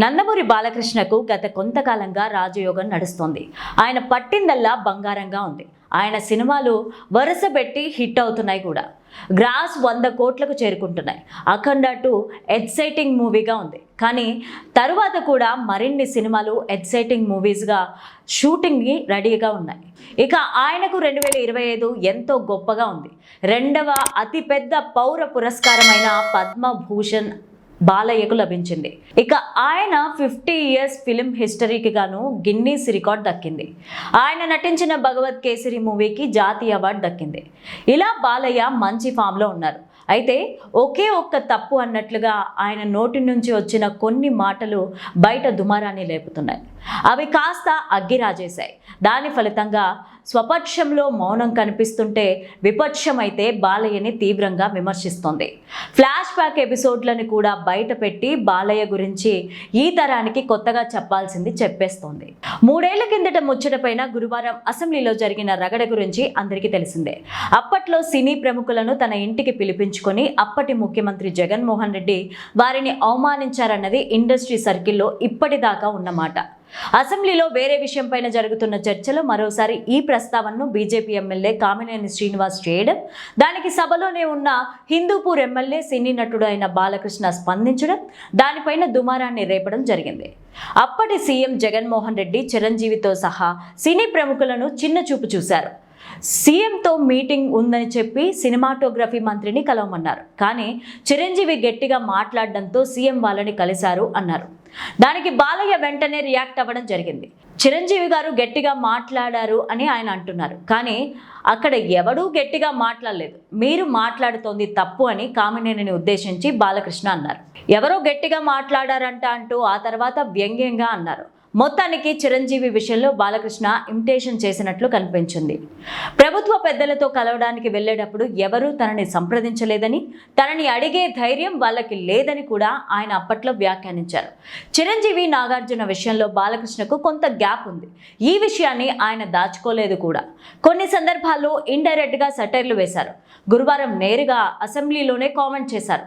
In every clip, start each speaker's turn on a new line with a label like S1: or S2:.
S1: నందమూరి బాలకృష్ణకు గత కొంతకాలంగా రాజయోగం నడుస్తోంది. ఆయన పట్టిందల్లా బంగారంగా ఉంది. ఆయన సినిమాలు వరుసబెట్టి హిట్ అవుతున్నాయి కూడా. గ్రాస్ వంద కోట్లకు చేరుకుంటున్నాయి. అఖండ టూ ఎక్సైటింగ్ మూవీగా ఉంది. కానీ తరువాత కూడా మరిన్ని సినిమాలు ఎక్సైటింగ్ మూవీస్గా షూటింగ్కి రెడీగా ఉన్నాయి. ఇక ఆయనకు రెండు వేల ఇరవై ఐదు ఎంతో గొప్పగా ఉంది. రెండవ అతిపెద్ద పౌర పురస్కారమైన పద్మభూషణ్ బాలయ్యకు లభించింది. ఇక ఆయన ఫిఫ్టీ ఇయర్స్ ఫిలిం హిస్టరీకి గాను గిన్నీస్ రికార్డ్ దక్కింది. ఆయన నటించిన భగవత్ కేసరి మూవీకి జాతీయ అవార్డు దక్కింది. ఇలా బాలయ్య మంచి ఫామ్లో ఉన్నారు. అయితే ఒకే ఒక్క తప్పు అన్నట్లుగా ఆయన నోటి నుంచి వచ్చిన కొన్ని మాటలు బయట దుమారాన్ని లేపుతున్నాయి. అవి కాస్త అగ్గిరాజేశాయి. దాని ఫలితంగా స్వపక్షంలో మౌనం కనిపిస్తుంటే విపక్షం అయితే బాలయ్యని తీవ్రంగా విమర్శిస్తోంది. ఫ్లాష్ బ్యాక్ ఎపిసోడ్లను కూడా బయట పెట్టి బాలయ్య గురించి ఈ తరానికి కొత్తగా చెప్పాల్సింది చెప్పేస్తోంది. మూడేళ్ళ కిందట ముచ్చటపైన గురువారం అసెంబ్లీలో జరిగిన రగడ గురించి అందరికీ తెలిసిందే. అప్పట్లో సినీ ప్రముఖులను తన ఇంటికి పిలిపించుకొని అప్పటి ముఖ్యమంత్రి జగన్మోహన్ రెడ్డి వారిని అవమానించారన్నది ఇండస్ట్రీ సర్కిల్లో ఇప్పటిదాకా ఉన్నమాట. అసెంబ్లీలో వేరే విషయంపైన జరుగుతున్న చర్చలో మరోసారి ఈ ప్రస్తావనను బీజేపీ ఎమ్మెల్యే కామినేని శ్రీనివాస్ చేయడం దానికి సభలోనే ఉన్న హిందూపూర్ ఎమ్మెల్యే సినీ నటుడు అయిన బాలకృష్ణ స్పందించడం దానిపైన దుమారాన్ని రేపడం జరిగింది. అప్పటి సీఎం జగన్మోహన్ రెడ్డి చిరంజీవితో సహా సినీ ప్రముఖులను చిన్న చూపు చూశారు. సీఎంతో మీటింగ్ ఉందని చెప్పి సినిమాటోగ్రఫీ మంత్రిని కలవమన్నారు. కానీ చిరంజీవి గట్టిగా మాట్లాడడంతో సీఎం వాళ్ళని కలిశారు అన్నారు. దానికి బాలయ్య వెంటనే రియాక్ట్ అవ్వడం జరిగింది. చిరంజీవి గారు గట్టిగా మాట్లాడారు అని ఆయన అంటున్నారు. కానీ అక్కడ ఎవడూ గట్టిగా మాట్లాడలేదు. మీరు మాట్లాడుతోంది తప్పు అని కామినేనిని ఉద్దేశించి బాలకృష్ణ అన్నారు. ఎవరో గట్టిగా మాట్లాడారంట అంటూ ఆ తర్వాత వ్యంగ్యంగా అన్నారు. మొత్తానికి చిరంజీవి విషయంలో బాలకృష్ణ ఇమిటేషన్ చేసినట్లు కనిపించింది. ప్రభుత్వ పెద్దలతో కలవడానికి వెళ్ళేటప్పుడు ఎవరూ తనని సంప్రదించలేదని తనని అడిగే ధైర్యం వాళ్ళకి లేదని కూడా ఆయన అప్పట్లో వ్యాఖ్యానించారు. చిరంజీవి నాగార్జున విషయంలో బాలకృష్ణకు కొంత గ్యాప్ ఉంది. ఈ విషయాన్ని ఆయన దాచుకోలేదు కూడా. కొన్ని సందర్భాల్లో ఇండైరెక్ట్గా సటైర్లు వేశారు. గురువారం నేరుగా అసెంబ్లీలోనే కామెంట్ చేశారు.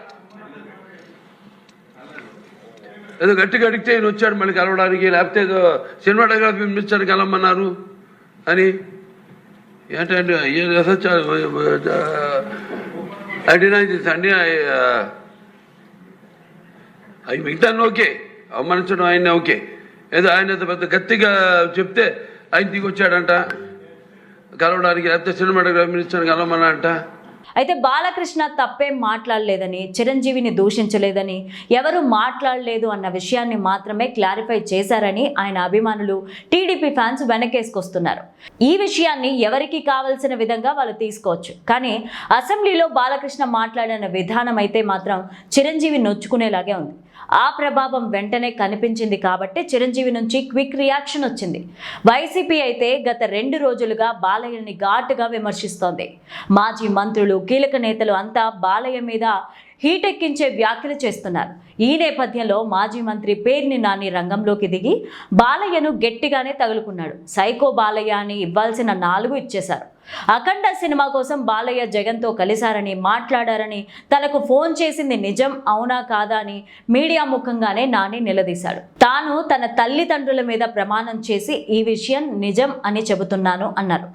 S2: ఏదో గట్టిగా అడిగితే ఈయన వచ్చాడు మళ్ళీ కలవడానికి లేకపోతే ఏదో సినిమాటోగ్రఫీ మినిస్టర్ కలవమన్నారు అని. ఏంటంటే అడినా అండి అవి మిగతా ఓకే. అవమానించడం ఆయన ఓకే. ఏదో ఆయన పెద్ద గట్టిగా చెప్తే ఆయన దిగి వచ్చాడంట కలవడానికి లేకపోతే సినిమాటోగ్రఫీ మినిస్టర్ కలవమన్నా అంట
S1: అయితే బాలకృష్ణ తప్పేం మాట్లాడలేదని చిరంజీవిని దూషించలేదని ఎవరు మాట్లాడలేదు అన్న విషయాన్ని మాత్రమే క్లారిఫై చేశారని ఆయన అభిమానులు టీడీపీ ఫ్యాన్స్ వెనకేసుకొస్తున్నారు. ఈ విషయాన్ని ఎవరికి కావలసిన విధంగా వాళ్ళు తీసుకోవచ్చు. కానీ అసెంబ్లీలో బాలకృష్ణ మాట్లాడిన విధానం అయితే మాత్రం చిరంజీవి నొచ్చుకునేలాగే ఉంది. ఆ ప్రభావం వెంటనే కనిపించింది కాబట్టి చిరంజీవి నుంచి క్విక్ రియాక్షన్ వచ్చింది. వైసీపీ అయితే గత రెండు రోజులుగా బాలయ్యని ఘాటుగా విమర్శిస్తోంది. మాజీ మంత్రులు కీలక నేతలు అంతా బాలయ్య మీద హీటెక్కించే వ్యాఖ్యలు చేస్తున్నారు. ఈ నేపథ్యంలో మాజీ మంత్రి పేర్ని నాని రంగంలోకి దిగి బాలయ్యను గట్టిగానే తగులుకున్నాడు. సైకో బాలయ్య అని ఇవ్వాల్సిన నాలుగు ఇచ్చేశారు. అఖండ సినిమా కోసం బాలయ్య జగన్తో కలిశారని మాట్లాడారని తనకు ఫోన్ చేసింది నిజం అవునా కాదా అని మీడియా ముఖంగానే నాని నిలదీశాడు. తాను తన తల్లిదండ్రుల మీద ప్రమాణం చేసి ఈ విషయం నిజం అని చెబుతున్నాను అన్నారు.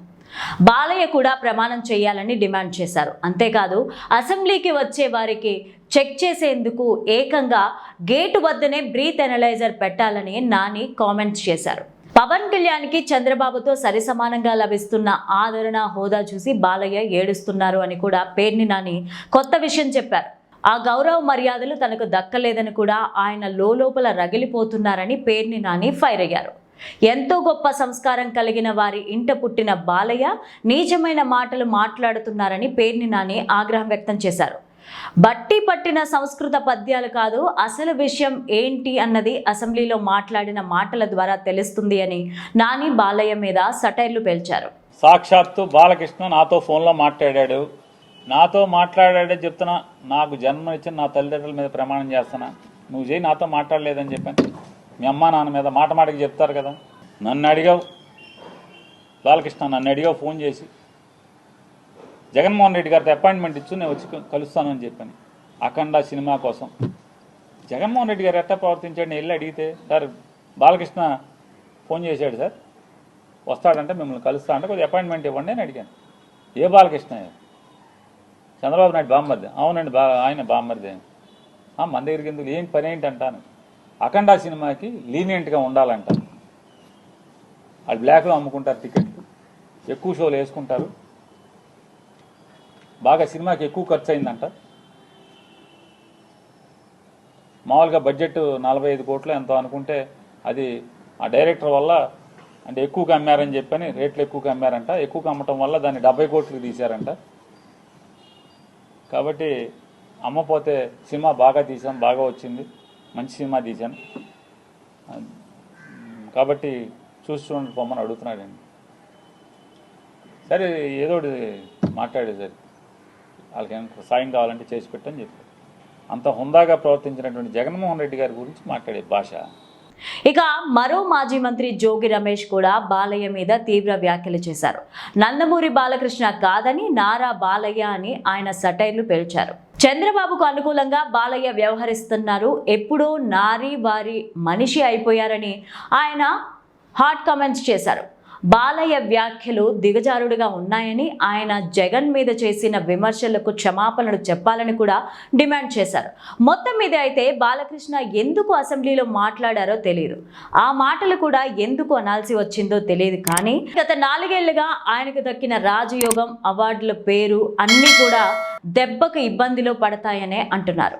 S1: బాలయ్య కూడా ప్రమాణం చేయాలని డిమాండ్ చేశారు. అంతేకాదు అసెంబ్లీకి వచ్చే వారికి చెక్ చేసేందుకు ఏకంగా గేటు వద్దనే బ్రీత్ ఎనలైజర్ పెట్టాలని నాని కామెంట్స్ చేశారు. పవన్ కళ్యాణ్కి చంద్రబాబుతో సరిసమానంగా లభిస్తున్న ఆదరణ హోదా చూసి బాలయ్య ఏడుస్తున్నారు అని కూడా పేర్ని నాని కొత్త విషయం చెప్పారు. ఆ గౌరవ మర్యాదలు తనకు దక్కలేదని కూడా ఆయన లోపల రగిలిపోతున్నారని పేర్ని నాని ఫైర్ అయ్యారు. ఎంతో గొప్ప సంస్కారం కలిగిన వారి ఇంట పుట్టిన బాలయ్య నీచమైన మాటలు మాట్లాడుతున్నారని పేర్ని నాని ఆగ్రహం వ్యక్తం చేశారు. బట్టి పట్టిన సంస్కృత పద్యాలు కాదు అసలు విషయం ఏంటి అన్నది అసెంబ్లీలో మాట్లాడిన మాటల ద్వారా తెలుస్తుంది అని నాని బాలయ్య మీద సటైర్లు పేల్చారు.
S3: సాక్షాత్తు బాలకృష్ణ నాతో ఫోన్లో మాట్లాడాడు. నాతో మాట్లాడాడే చెప్తున్నా నాకు జన్మ ఇచ్చిన నా తల్లిదండ్రుల మీద ప్రమాణం చేస్తున్నా. నువ్వు చేయి నాతో మాట్లాడలేదని చెప్పాను. మీ అమ్మ నాన్న మీద మాట మాటకి చెప్తారు కదా. నన్ను అడిగావు. బాలకృష్ణ నన్ను అడిగావు ఫోన్ చేసి. జగన్మోహన్ రెడ్డి గారితో అపాయింట్మెంట్ ఇచ్చు నేను వచ్చి కలుస్తానని చెప్పాను. అఖండ సినిమా కోసం. జగన్మోహన్ రెడ్డి గారు ఎట్లా ప్రవర్తించాడు నేను వెళ్ళి అడిగితే సార్ బాలకృష్ణ ఫోన్ చేశాడు సార్. వస్తాడంటే మిమ్మల్ని కలుస్తా అంటే కొద్దిగా అపాయింట్మెంట్ ఇవ్వండి అని అడిగాను. ఏ బాలకృష్ణ? చంద్రబాబు నాయుడు బామ్మర్ది. అవునండి బా ఆయన బామ్మర్ది. మన దగ్గరికి ఎందుకు? ఏం పని ఏంటంటాను. అఖండ సినిమాకి లీనియంట్గా ఉండాలంట. వాళ్ళు బ్లాక్లో అమ్ముకుంటారు టికెట్లు. ఎక్కువ షోలు వేసుకుంటారు. బాగా సినిమాకి ఎక్కువ ఖర్చు అయిందంట మామూలుగా బడ్జెట్ నలభై ఐదు కోట్లు ఎంతో అనుకుంటే అది ఆ డైరెక్టర్ వల్ల అంటే ఎక్కువగా అమ్మారని చెప్పని రేట్లు ఎక్కువగా అమ్మారంట ఎక్కువగా అమ్మటం వల్ల దాన్ని డెబ్బై కోట్లు తీశారంట. కాబట్టి అమ్మపోతే సినిమా బాగా తీసాం బాగా వచ్చింది. మంచి సినిమా తీశాను కాబట్టి చూసి చూడండి పొమ్మని అడుగుతున్నాడండి. సరే ఏదో ఒకటి మాట్లాడేది సరే వాళ్ళకి ఏమైనా సాయం కావాలంటే చేసి పెట్టని చెప్పారు అంత హుందాగా ప్రవర్తించినటువంటి జగన్మోహన్ రెడ్డి గారి గురించి మాట్లాడే భాష.
S1: ఇక మరో మాజీ మంత్రి జోగి రమేష్ కూడా బాలయ్య మీద తీవ్ర వ్యాఖ్యలు చేశారు. నందమూరి బాలకృష్ణ కాదని నారా బాలయ్య అని ఆయన సటైర్లు పేల్చారు. చంద్రబాబుకు అనుకూలంగా బాలయ్య వ్యవహరిస్తున్నారు. ఎప్పుడో నారీ వారి మనిషి అయిపోయారని ఆయన హాట్ కామెంట్స్ చేశారు. బాలయ్య వ్యాఖ్యలు దిగజారుడుగా ఉన్నాయని ఆయన జగన్ మీద చేసిన విమర్శలకు క్షమాపణలు చెప్పాలని కూడా డిమాండ్ చేశారు. మొత్తం మీద అయితే బాలకృష్ణ ఎందుకు అసెంబ్లీలో మాట్లాడారో తెలియదు ఆ మాటలు కూడా ఎందుకు అనాల్సి వచ్చిందో తెలియదు కానీ గత నాలుగేళ్ళుగా ఆయనకు దక్కిన రాజయోగం అవార్డుల పేరు అన్నీ కూడా దెబ్బకు ఇబ్బందిలో పడతాయనే అంటున్నారు.